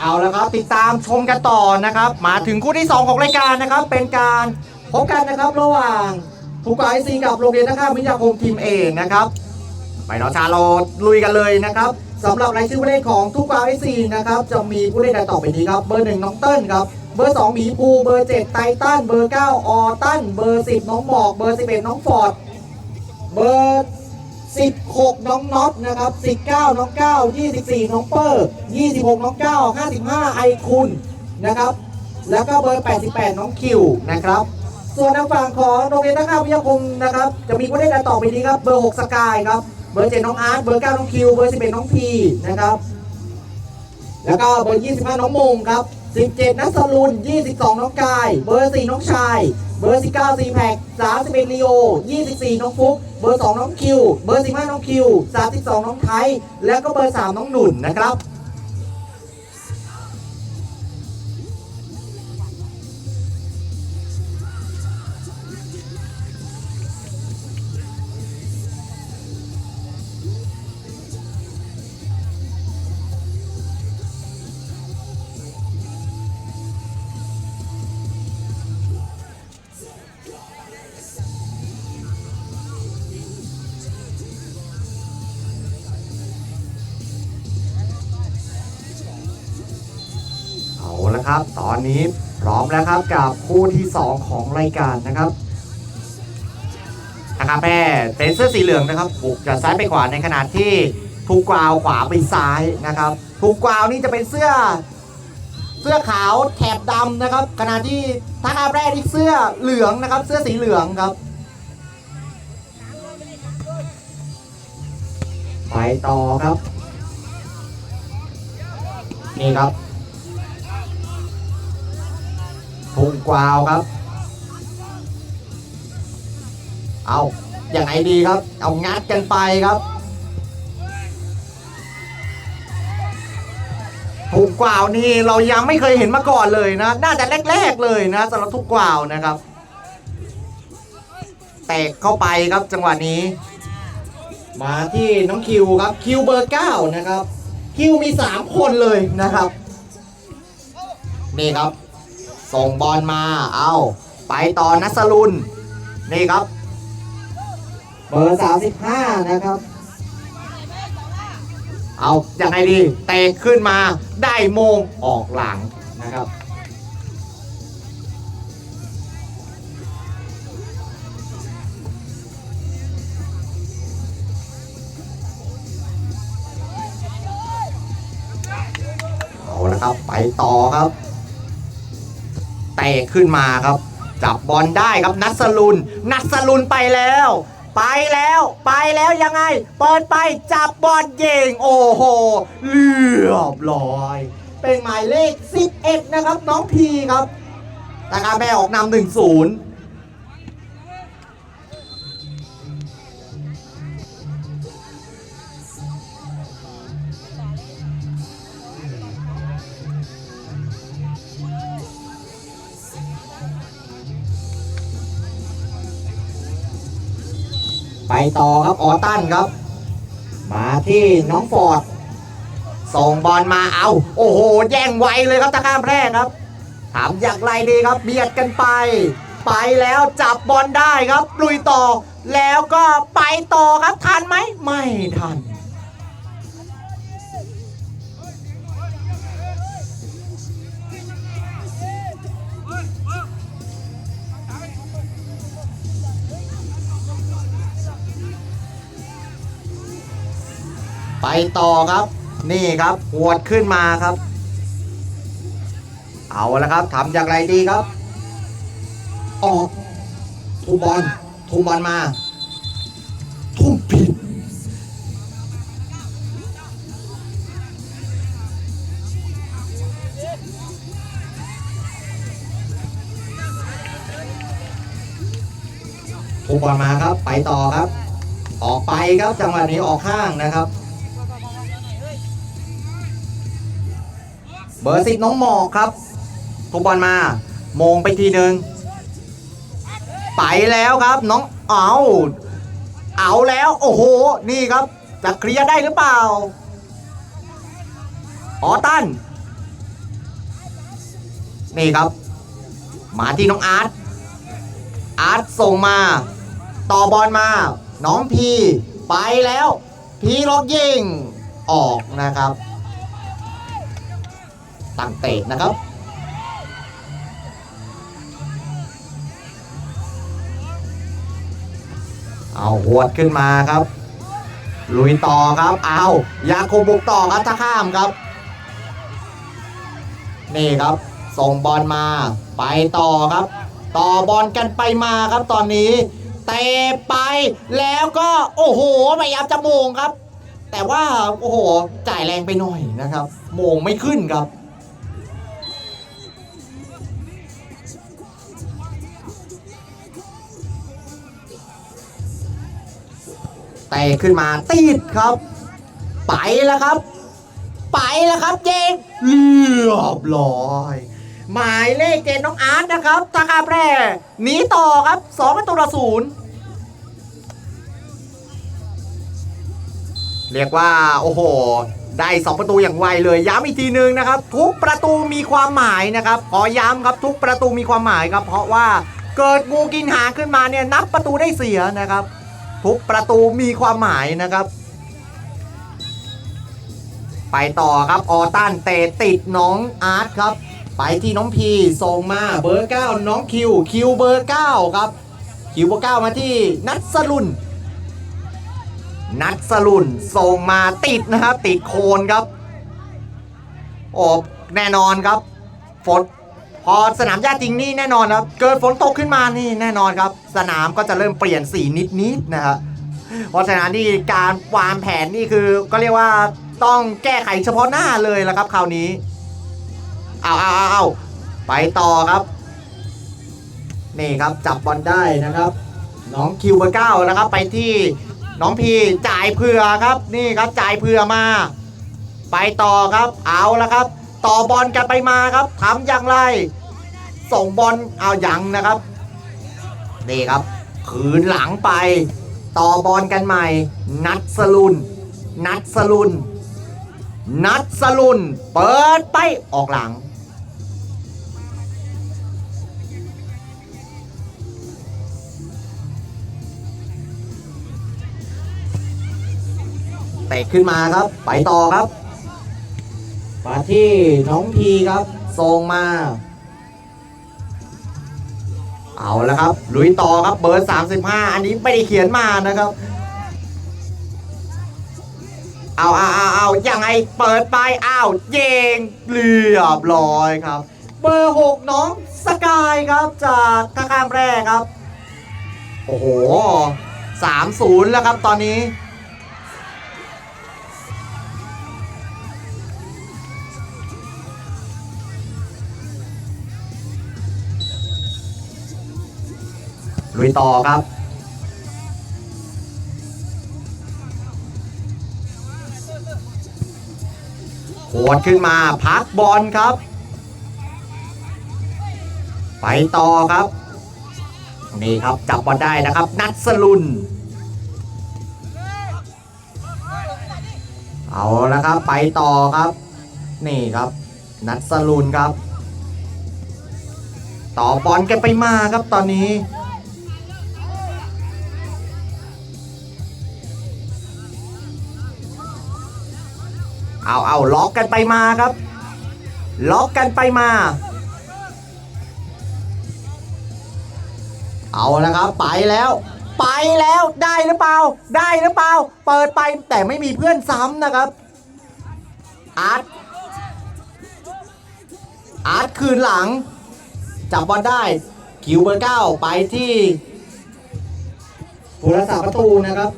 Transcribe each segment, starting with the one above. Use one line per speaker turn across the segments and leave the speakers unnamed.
เอาละครับติดตามชมกันต่อนะครับ มาถึงคู่ที่ 2 ของรายการนะครับ เป็นการพบกันนะครับระหว่างทุกไอซีกับโรงเรียนนะครับวิทยาคมทีมเองนะครับไปเนาะชาโลลุยกันเลยนะครับสำหรับรายชื่อผู้เล่นของทุกไอซีนะครับ จะมีผู้เล่นดังต่อไปนี้ครับ เบอร์หนึ่งน้องเติ้ลครับ เบอร์สองหมีภูเบอร์เจ็ดไททันเบอร์เก้าออตันเบอร์สิบน้องหมอก เบอร์สิบเอ็ดน้องฟอร์ด เบอร์ 16 น้องน็อตนะครับ 19 น้องก้าว24 น้องเปอร์ 26 น้องก้าว55 ไอคุณนะครับ แล้วก็เบอร์ 88 น้องคิวนะครับ ส่วนทางฝั่งของโรงเรียนนักข่าววิทยาคมนะครับ จะมีผู้เล่นดังต่อไปนี้ครับ เบอร์ 6 สกายครับ เบอร์ 7 น้องอาร์ต เบอร์ 9 น้องคิว เบอร์ 11 น้องพีนะครับ แล้วก็เบอร์ 25 น้องมงครับ 17 นัสลุน 22 น้องกาย เบอร์ 4 น้องชาย เบอร์ 19 ซีแพค31ลีโอ 24 น้องฟุก เบอร์ 2 น้องคิว เบอร์ 15 น้องคิว 32 น้องไทย แล้วก็เบอร์ 3 น้องหนุนนะครับ เอาละครับ ตอนนี้พร้อมแล้วครับกับคู่ที่ 2 ของรายการนะครับนะครับแม่เป็นเสื้อสีเหลืองนะครับบุกจากซ้ายไปขวาในขณะที่ทูกกวาวขวาไปซ้ายนะครับทูกกวาวนี่จะเป็นเสื้อ เสื้อขาวแถบดำนะครับ ขณะที่ท่านาแรกที่เสื้อเหลืองนะครับ เสื้อสีเหลืองครับไปต่อครับ นี่ครับ ทุ่งกวาวครับ เอาอย่างไรดีครับ เอางัดกันไปครับทุ่งกวาวนี่เรายังไม่เคยเห็นมาก่อนเลยนะ น่าจะแรกๆเลยนะสำหรับทุ่งกวาวนะครับแตกเข้าไปครับจังหวะนี้ มาที่น้องคิวครับคิวเบอร์เก้านะครับ คิวมีสามคนเลยนะครับ นี่ครับ ส่งบอลมา เอาไปต่อนัสลุน นี่ครับ เบอร์ 35 นะครับ เอาอย่างไรดีเตะขึ้นมาได้โมงออกหลังนะครับเอาละครับ ไปต่อครับ เตะขึ้นมาครับ จับบอลได้ครับนัสลุน นัสลุนไปแล้ว ไปแล้ว ไปแล้วยังไง เปิดไปจับบอลเย่งโอ้โหเรียบร้อย เป็นหมายเลข 11 นะครับ น้องพีครับตาการแม่ออกนำหนึ่งศูนย์ ไปต่อครับออตันครับ มาที่น้องฟอร์ดส่งบอลมาเอา โอ้โห แย่งไวเลยครับตะข้ามแพร่ครับ ถามอยากไรดีครับ เบียดกันไป ไปแล้วจับบอลได้ครับลุยต่อ แล้วก็ไปต่อครับทันไหมไม่ทัน ต่อครับ นี่ครับหวดขึ้นมาครับ เอาละครับทำอย่างไรดีครับออกทุ่มบอลทุ่มบอลมา ทุ่มผิดทุ่มบอลมาครับ ไปต่อครับ ออกไปครับจังหวะนี้ออกข้างนะครับ บอร์สิบน้องหมอกครับทุกบอลมาโมงไปทีหนึ่งไปแล้วครับน้องเอาเอาแล้วโอ้โห นี่ครับ จะเคลียร์ได้หรือเปล่า ออตัน นี่ครับ มาที่น้องอาร์ต อาร์ตส่งมา ต่อบอลมา น้องพี ไปแล้ว พีล็อกยิง ออกนะครับ ตั้งเตะนะครับ เอาหวดขึ้นมาครับ ลุยต่อครับ เอายาโคบุกต่อครับถ้าข้ามครับ นี่ครับ ส่งบอลมา ไปต่อครับ ต่อบอลกันไปมาครับตอนนี้ เตะไปแล้วก็โอ้โหพยายามจะโมงครับแต่ว่า โอ้โห จ่ายแรงไปหน่อยนะครับ โมงไม่ขึ้นครับ เตะขึ้นมาติดครับ ไปแล้วครับ ไปแล้วครับเจงเรียบร้อยหมายเลขเจนน้องอาร์ตนะครับตาคาแพร่หนีต่อครับสองประตูต่อศูนย์เรียกว่าโอ้โห ได้สองประตูอย่างไวเลย ย้ำอีกทีนึงนะครับ ทุกประตูมีความหมายนะครับขอย้ำครับทุกประตูมีความหมายครับ เพราะว่าเกิดงูกินหางขึ้นมาเนี่ยนับประตูได้เสียนะครับ ทุกประตูมีความหมายนะครับ ไปต่อครับออตันเตะติดน้องอาร์ตครับ ไปที่น้องพีส่งมาเบอร์9น้องคิวคิวเบอร์9ครับ คิวเบอร์9มาที่นัทสลุนนัทสลุนส่งมาติดนะครับ ติดโคนครับโอ้แน่นอนครับฝน พอสนามหญ้าจริงนี่แน่นอนครับ เกิดฝนตกขึ้นมานี่แน่นอนครับ สนามก็จะเริ่มเปลี่ยนสีนิดๆนะครับเพราะฉะนั้นนี่การวางแผนนี่คือก็เรียกว่าต้องแก้ไขเฉพาะหน้าเลยละครับคราวนี้เอาเอาเอาเอาไปต่อครับ นี่ครับจับบอลได้นะครับ น้องคิวเบอร์เก้านะครับ ไปที่น้องพีจ่ายเผื่อครับ นี่ครับจ่ายเผื่อมา ไปต่อครับเอาละครับ ต่อบอลกันไปมาครับทำอย่างไร ส่งบอลเอายังนะครับนี่ครับคืนหลังไป ต่อบอลกันใหม่ นัดสลุน นัดสลุน นัดสลุน เปิดไปออกหลังเตะขึ้นมาครับ ไปต่อครับ มาที่น้องพีครับส่งมา เอาแล้วครับ ลุยต่อครับเบอร์ 35 อันนี้ไม่ได้เขียนมานะครับ เอาเอาเอาเอายังไงเปิดไปอ้าวเยงเรียบร้อยครับ เบอร์ 6 น้องสกายครับจากท่าข้ามแรกครับ โอ้โห 3-0 แล้วครับตอนนี้ ลุยต่อครับ โหดขึ้นมาพักบอลครับ ไปต่อครับ นี่ครับจับบอลได้นะครับ นัดสลุน เอาละครับ ไปต่อครับ นี่ครับ นัดสลุนครับ ต่อบอลกันไปมาครับตอนนี้ เอาเอาล็อกกันไปมาครับ ล็อกกันไปมา เอาละครับ ไปแล้ว ไปแล้วได้หรือเปล่า ได้หรือเปล่า เปิดไปแต่ไม่มีเพื่อนซ้ำนะครับอาร์ตอาร์ตคืนหลัง จับบอลได้คิวเบอร์เก้าไปที่ผู้รักษาประตูนะครับ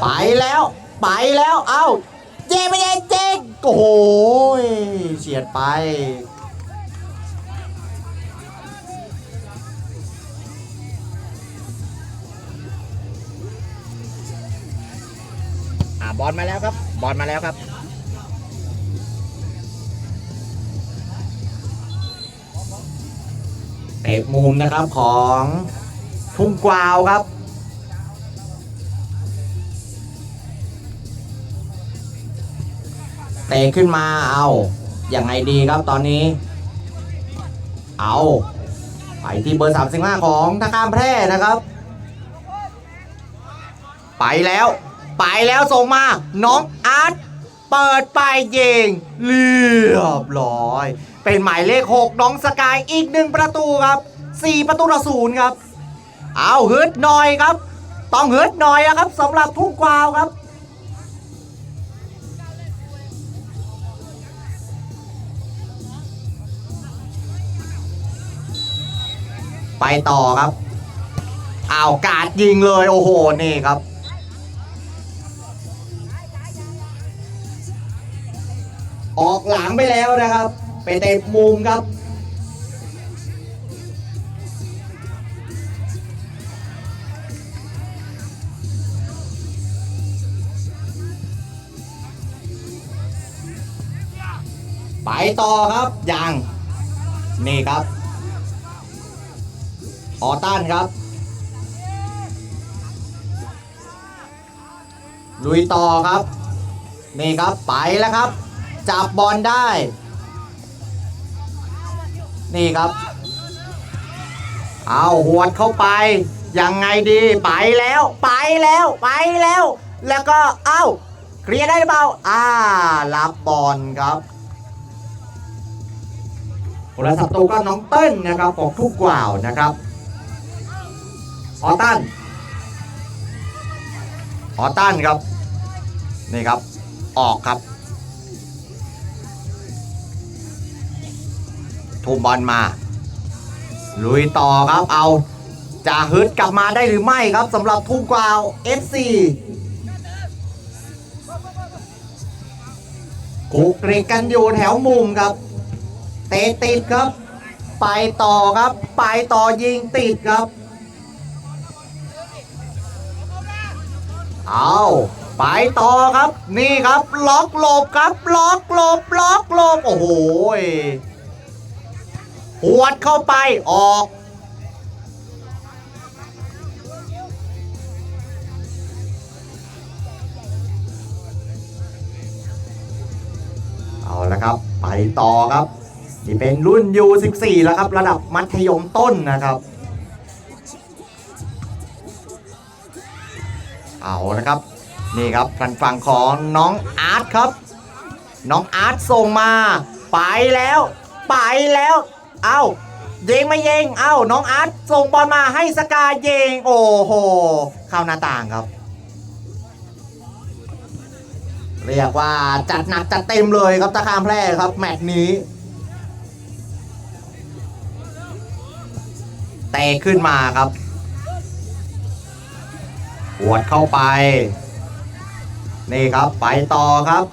ไปแล้ว ไปแล้ว เอ้า เจไม่เจเจโอ้โหยเฉียดไป อ่าบอลมาแล้วครับ บอลมาแล้วครับเตะมุมนะครับของทุ่งกวาวครับ เตะขึ้นมาเอาอย่างไงดีครับตอนนี้ เอาไปที่เบอร์ 35 ของทางการแพร่นะครับ ไปแล้ว ไปแล้วส่งมา น้องอาร์ตเปิดไปยิงเรียบร้อย เป็นหมายเลข 6 น้องสกายอีกหนึ่งประตูครับ 4 ประตูต่อศูนย์ครับ เอาฮึดหน่อยครับ ต้องฮึดหน่อยอะครับสำหรับทุ่งกวาวครับ ไปต่อครับอ้าวกาดยิงเลยโอ้โหนี่ครับ ออกหลังไปแล้วนะครับ ไปเตะมุมครับไปต่อครับยังนี่ครับ ออตันครับ ลุยต่อครับ นี่ครับไปแล้วครับ จับบอลได้ นี่ครับ เอาหวดเข้าไป ยังไงดีไปแล้ว ไปแล้วไปแล้ว แล้วก็เอ้าเคลียร์ได้หรือเปล่าอ่ารับบอลครับคนละศัตรูก็น้องเติ้ลนะครับของทุกกว่าวนะครับ ออตันออตันครับ นี่ครับ ออกครับ ทุ่มบอลมา ลุยต่อครับ เอา จะฮึดกลับมาได้หรือไม่ครับสำหรับทุ่งกวาว FC กุกริกกันอยู่แถวมุมครับ เตะติดครับ ไปต่อครับ ไปต่อยิงติดครับ เอาไปต่อครับ นี่ครับ ล็อกหลบครับ ล็อกหลบ ล็อกหลบ โอ้โหหวดเข้าไปออก เอาละครับ ไปต่อครับนี่เป็นรุ่น U14 แล้วครับ ระดับมัธยมต้นนะครับ เอาละครับ นี่ครับทางฝั่งของน้องอาร์ตครับ น้องอาร์ตส่งมา ไปแล้ว ไปแล้ว เอาเยงไม่เยงเอาน้องอาร์ตส่งบอลมาให้สกาเยง โอ้โห เข้าหน้าต่างครับ เรียกว่าจัดหนักจัดเต็มเลยครับตะคามแพร่ครับ แมตช์นี้เตะขึ้นมาครับ หวดเข้าไป นี่ครับไปต่อครับ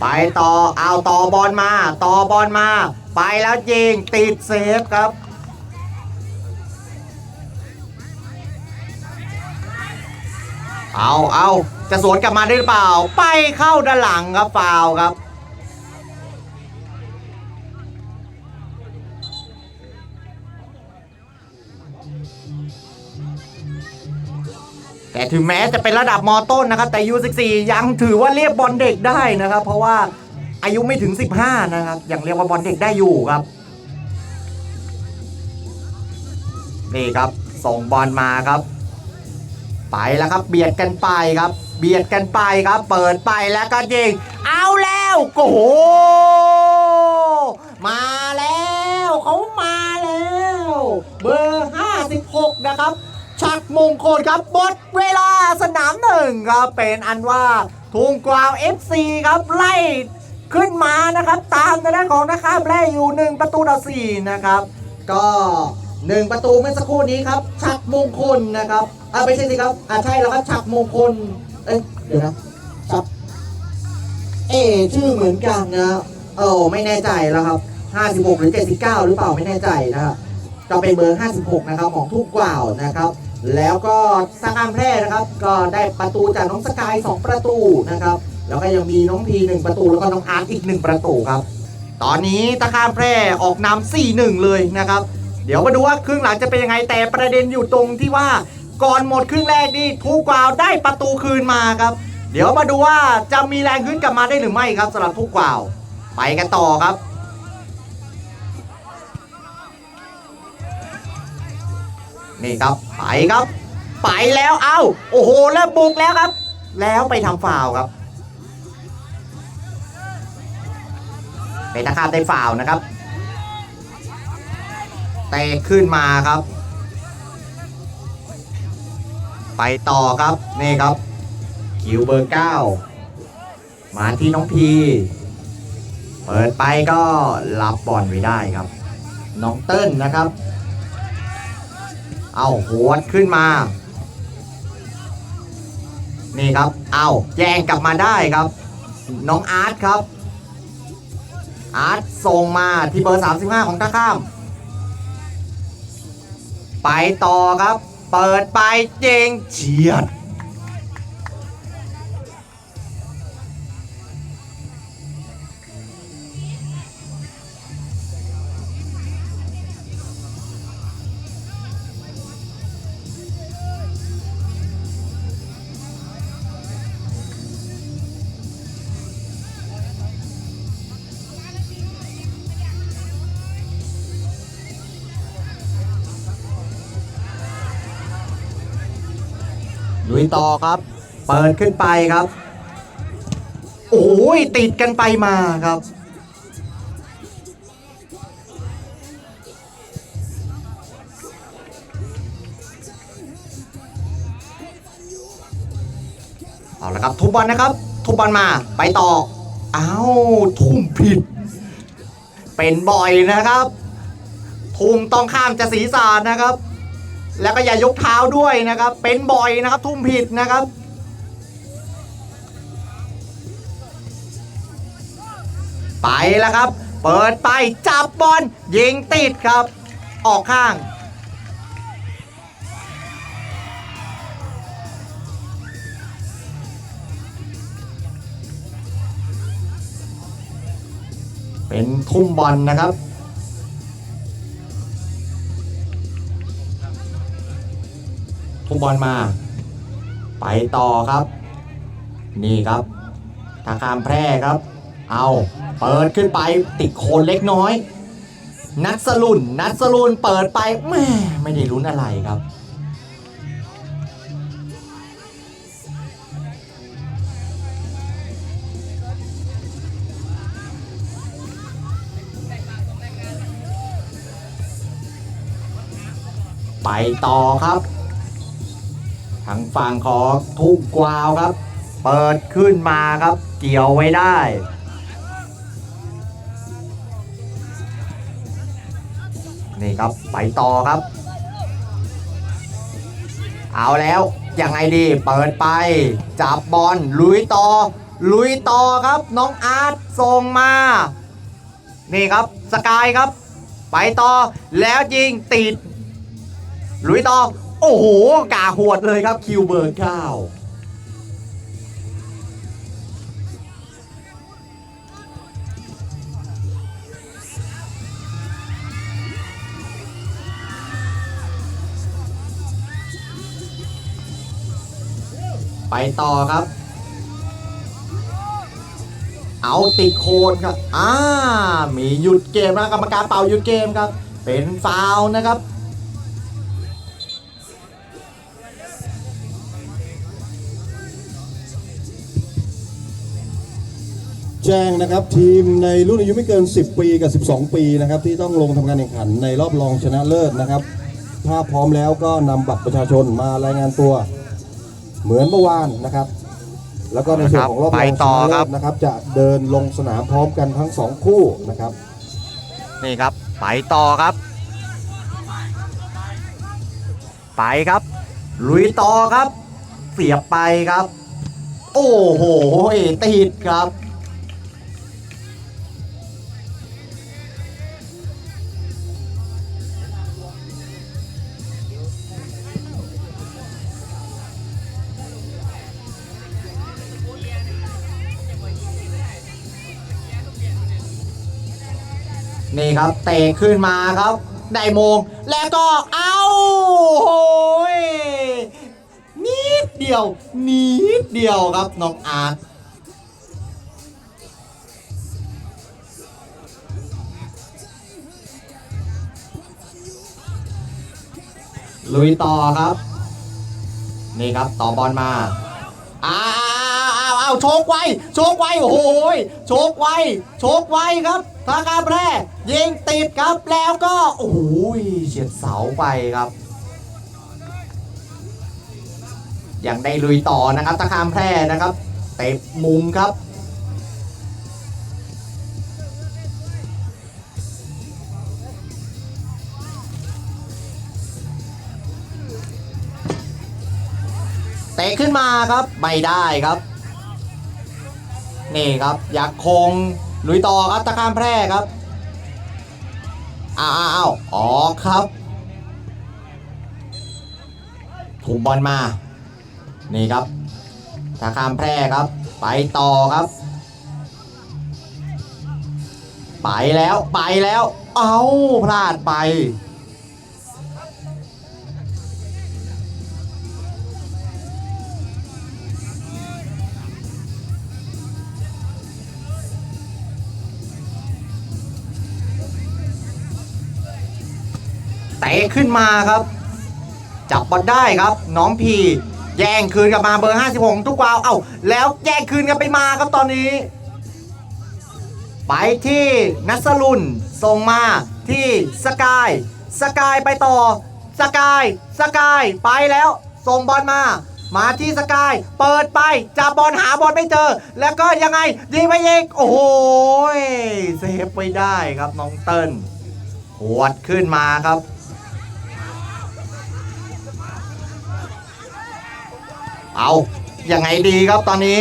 ไปต่อเอาต่อบอลมา ต่อบอลมา ไปแล้วยิงติดเซฟครับเอาเอาจะสวนกลับมาได้หรือเปล่า ไปเข้าด้านหลังครับฟาวครับ แต่ถึงแม้จะเป็นระดับมต้นนะครับ แต่ U14 ยังถือว่าเรียกบอลเด็กได้นะครับ เพราะว่าอายุไม่ถึง 15 นะครับ ยังเรียกว่าบอลเด็กได้อยู่ครับ นี่ครับ ส่งบอลมาครับ ไปแล้วครับ เบียดกันไปครับ เบียดกันไปครับ เปิดไปแล้วก็ยิง เอาแล้วโอ้โหมาแล้วเขามาแล้ว เบอร์ 56 นะครับ ชักมงคลครับหมดเวลาสนามหนึ่งครับเป็นอันว่าทุ่งกวาว FC ครับไล่ขึ้นมานะครับ ตามทางด้านของนะครับแรกอยู่ 1 ประตูต่อ4นะครับ ก็ 1 ประตูเมื่อสักครู่นี้ครับ ชักมงคลนะครับอ่าไม่ใช่สิครับอ่าใช่แล้วครับชักมงคลเอ้ยเดี๋ยวนะชักเอชื่อเหมือนกันนะเออไม่แน่ใจแล้วครับ 56 หรือ 79 หรือเปล่าไม่แน่ใจนะครับ ก็เป็นเบอร์ 56 นะครับของทุกกว่าวนะครับ แล้วก็สร้างารแพร่นะครับ ก็ได้ประตูจากน้องสกาย 2 ประตูนะครับ แล้วก็ยังมีน้องพีหนึ่งประตู แล้วก็น้องอาร์ตอีก 1 ประตูครับ ตอนนี้ตะคามแพร่ออกนำ4-1 เลยนะครับ เดี๋ยวมาดูว่าครึ่งหลังจะเป็นยังไง แต่ประเด็นอยู่ตรงที่ว่าก่อนหมดครึ่งแรกนี่ทุกกวาวได้ประตูคืนมาครับ เดี๋ยวมาดูว่าจะมีแรงขึ้นกลับมาได้หรือไม่ครับสำหรับทุกกวาว ไปกันต่อครับ นี่ครับไปครับ ไปแล้วเอ้าโอ้โหเริ่มบุกแล้วครับ แล้วไปทำฟาวครับเป็นตะคาบได้ฟาวนะครับเตะขึ้นมาครับ ไปต่อครับนี่ครับคิวเบอร์เก้ามาที่น้องพี เปิดไปก็รับบอลไว้ได้ครับ น้องเติ้ลนะครับ เอาหวดขึ้นมา นี่ครับ เอาแย่งกลับมาได้ครับ น้องอาร์ตครับ อาร์ตส่งมาที่เบอร์ 35 ของท่าข้าม ไปต่อครับ เปิดไปเจงเฉียด ลุยต่อครับ เปิดขึ้นไปครับ โอ้ยติดกันไปมาครับ เอาละครับทุบบอลนะครับ ทุบบอลมาไปต่ออ้าวทุ่มผิด เป็นบ่อยนะครับ ทุ่มต้องข้ามจะศีรษะนะครับ แล้วก็อย่ายกเท้าด้วยนะครับ เป็นบ่อยนะครับ ทุ่มผิดนะครับไปแล้วครับ เปิดไปจับบอลยิงติดครับ ออกข้าง เป็นทุ่มบอลนะครับ ทุ่มบอลมา ไปต่อครับ นี่ครับทางคามแพร่ครับ เอาเปิดขึ้นไปติดโคนเล็กน้อย นัดสลุนนัดสลุนเปิดไปแม่ไม่ได้ลุ้นอะไรครับไปต่อครับ ทางฝั่งของทุกกวาวครับ เปิดขึ้นมาครับ เกี่ยวไว้ได้ นี่ครับไปต่อครับ เอาแล้วยังไงดีเปิดไป จับบอลลุยต่อ ลุยต่อครับ น้องอาร์ตส่งมา นี่ครับสกายครับ ไปต่อแล้วยิงติดลุยต่อ โอ้โห กาหวดเลยครับคิวเบอร์เก้าไปต่อครับ เอาติดโคนครับ อ่า มีหยุดเกมนะกรรมการเป่าหยุดเกมครับ เป็นฟาวนะครับ
แจ้งนะครับทีมในรุ่นอายุไม่เกิน 10 ปีกับ 12 ปีนะครับที่ต้องลงทำการแข่งขันในรอบรองชนะเลิศนะครับ ถ้าพร้อมแล้วก็นำบัตรประชาชนมารายงานตัว เหมือนเมื่อวานนะครับ แล้วก็ในส่วนของรอบร
ไป
องช
ต่อ
นะ
ค
เลิ
รับ
ศนะครับ จะเดินลงสนามพร้อมกันทั้งสองคู่นะครับ
นี่ครับไปต่อครับ ไปครับ ลุยต่อครับ เสียบไปครับ โอ้โหติดครับ นี่ครับเตะขึ้นมาครับได้โมง แล้วก็เอาโอ้ยนิดเดียว นิดเดียวครับน้องอาร์ตลุยต่อครับ นี่ครับต่อบอลมาาวโชกไวโชกไวโอ้โหยโชกไวโชกไวครับทางการแพร่ยิงติดครับแล้วก็โอ้โหยเฉียดเสาไปครับยังได้ลุยต่อนะครับตะคามแพร่นะครับเตะมุมครับ เตะขึ้นมาครับไม่ได้ครับ นี่ครับอยากคงลุยต่อครับตะคามแพร่ครับอ้าวอ้าวอ้าวอครับถูกบอลมา นี่ครับตะคามแพร่ครับ ไปต่อครับ ไปแล้วไปแล้ว เอาพลาดไป ขึ้นมาครับ จับบอลได้ครับ น้องพีแย่งคืนกลับมาเบอร์ 56 ทุกวาวเอ้าแล้วแย่งคืนกันไปมาครับตอนนี้ ไปที่นัสลุนส่งมาที่สกายสกายไปต่อสกายสกายไปแล้วส่งบอลมา มาที่สกาย เปิดไปจับบอลหาบอลไม่เจอ แล้วก็ยังไงยิงไปยิงโอ้โหเซฟไปได้ครับน้องเติ้ลหวดขึ้นมาครับ เอายังไงดีครับตอนนี้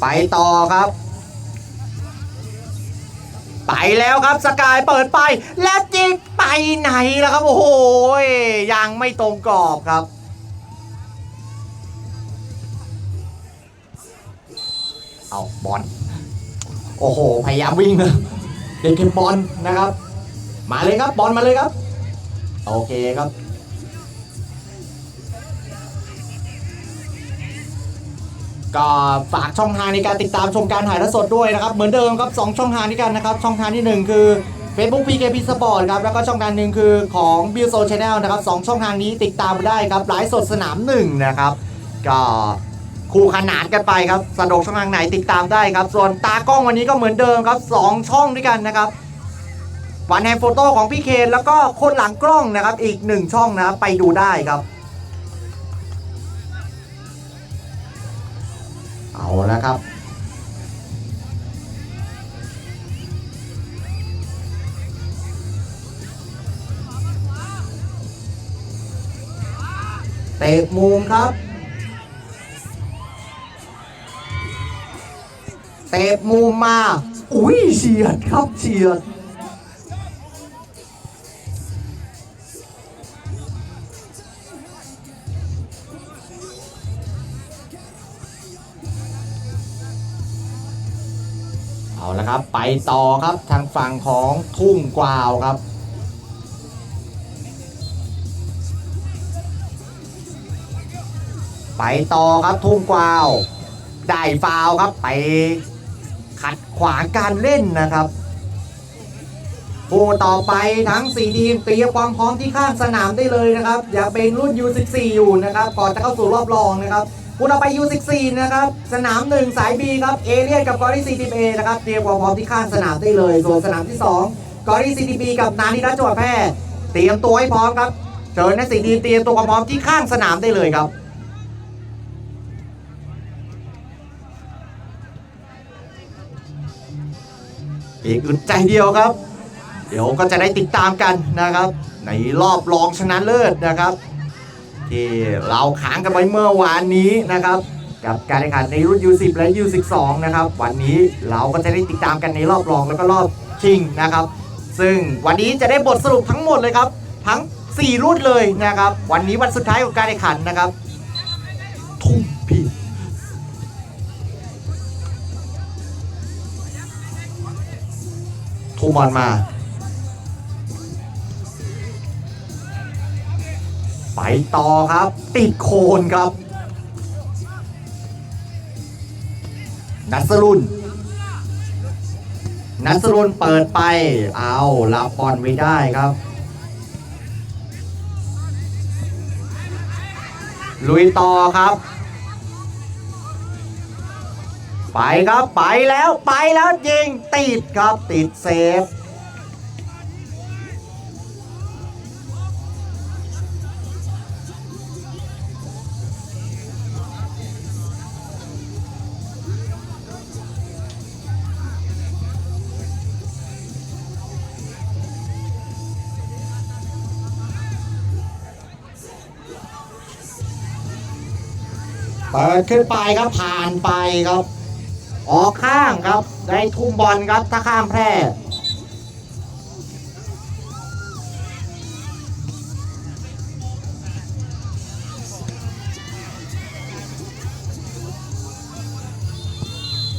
ไปต่อครับ ไปแล้วครับสกายเปิดไป แล้วจิกไปไหนล่ะครับ โอ้โหยยังไม่ตรงกรอบครับเอาบอลโอ้โห พยายามวิ่งนะเด็กเก็บบอลนะครับ มาเลยครับบอลมาเลยครับ โอเคครับ ก็ฝากช่องทางในการติดตามชมการถ่ายทอดสดด้วยนะครับ เหมือนเดิมครับ2ช่องทางนี้กันนะครับ ช่องทางที่ 1 คือ Facebook PKP Sport ครับ แล้วก็ช่องทางหนึ่งคือของ b i l l Zone Channel นะครับสองช่องทางนี้ติดตามได้ครับไลฟ์สดสนามหนึ่งนะครับ ก็คู่ขนานกันไปครับสะดวกช่องทางไหนติดตามได้ครับ ส่วนตากล้องวันนี้ก็เหมือนเดิมครับ 2 ช่องด้วยกันนะครับ วันแฮนโฟโต้ของพี่เคนแล้วก็คนหลังกล้องนะครับ อีกหนึ่งช่องนะครับไปดูได้ครับ เอาแล้วครับเตะมุมครับเตะมุมมา อุ้ยเฉียดครับเฉียด ละครับ ไปต่อครับทางฝั่งของทุ่งกวาวครับ ไปต่อครับทุ่งกวาว ได้ฟาวครับไปขัดขวางการเล่นนะครับผู้ต่อไปทั้ง 4 ทีมเตรียมความพร้อมที่ข้างสนามได้เลยนะครับ อย่าเป็นรุ่น U14 อยู่นะครับ ก่อนจะเข้าสู่รอบรองนะครับ ผู้ต่อไป U14 นะครับ สนาม1สาย B ครับ เอเลียนกับกอริซีทีม A นะครับ เตรียมความพร้อมที่ข้างสนามได้เลย ส่วนสนามที่ 2 กอริซีทีม B กับนานิรัตจังหวัดแพร่ เตรียมตัวให้พร้อมครับ เชิญนักสี่ทีเตรียมตัวความพร้อมที่ข้างสนามได้เลยครับอีกอึดใจเดียวครับ เดี๋ยวก็จะได้ติดตามกันนะครับ ในรอบรองชนะเลิศนะครับ ที่เราค้างกันไว้เมื่อวานนี้นะครับ กับการแข่งขันในรุ่น U10 และ U12 นะครับ วันนี้เราก็จะได้ติดตามกันในรอบรองแล้วก็รอบชิงนะครับ ซึ่งวันนี้จะได้บทสรุปทั้งหมดเลยครับ ทั้ง 4 รุ่นเลยนะครับ วันนี้วันสุดท้ายของการแข่งขันนะครับ ทุ่มพีทุ่มบอลมา ไปต่อครับ ติดโคนครับ นัสรุนนัสรุนเปิดไป เอารับบอลไว้ได้ครับ ลุยต่อครับ ไปครับ ไปแล้วไปแล้วยิงติดครับติดเซฟ ปิดขึ้นไปครับผ่านไปครับ ออกข้างครับได้ทุ่มบอลครับถ้าข้ามแพร่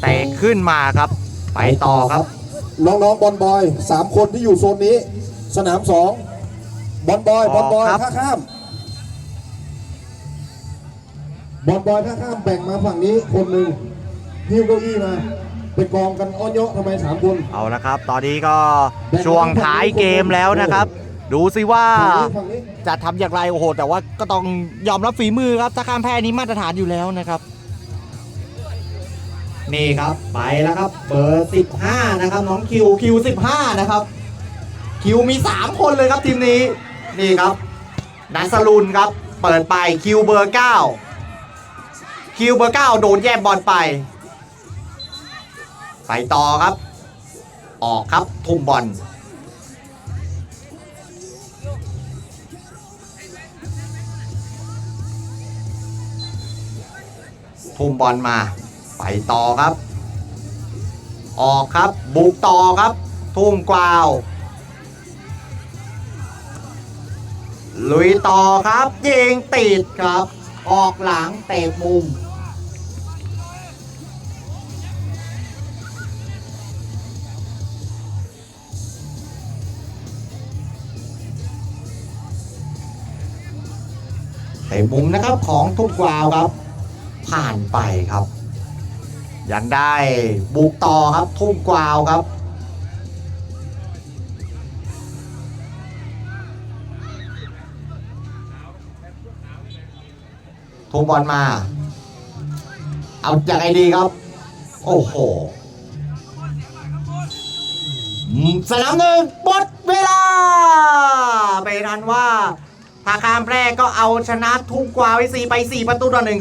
เตะขึ้นมาครับ ไปต่อครับ
น้องๆบอลบอยสามคนที่อยู่โซนนี้ สนามสองบอลบอยบอลบอย
ครับ
ท่าข้าม อลบอยท่าข้ามแบ่งมาฝั่งนี้คนหนึ่งหิ้วเก้าอี้มาไปกองกันอ้อนเยอะทำไมสามคน
เอาละครับ ตอนนี้ก็ช่วงท้ายเกมแล้วนะครับ ดูสิว่า
ฝั่งนี้ฝั่งนี้
จะทำอย่างไรโอ้โห แต่ว่าก็ต้องยอมรับฝีมือครับถ้าข้ามแพ้นี้มาตรฐานอยู่แล้วนะครับ นี่ครับไปแล้วครับ เบอร์15 นะครับ น้องคิวคิว15 นะครับ คิวมี 3 คนเลยครับทีมนี้ นี่ครับนัสลุนครับ เปิดไปคิวเบอร์ 9 คิวเบอร์9โดนแย่งบอลไป ไปต่อครับ ออกครับทุ่มบอลทุ่มบอลมา ไปต่อครับ ออกครับบุกต่อครับ ทุ่มกวาวลุยต่อครับยิงติดครับ ออกหลังเตะมุม เตะมุมนะครับของทุ่มกวาวครับ ผ่านไปครับ ยังได้บุกต่อครับทุ่มกวาวครับ ทุ่มบอลมา เอาจากไรดีครับ โอ้โหสนามหนึ่งหมดเวลา ไปนั้นว่าถ้าข้ามแพร่ก็เอาชนะทุกกวาวไปสี่ไปสี่ประตูต่อหนึ่งครับ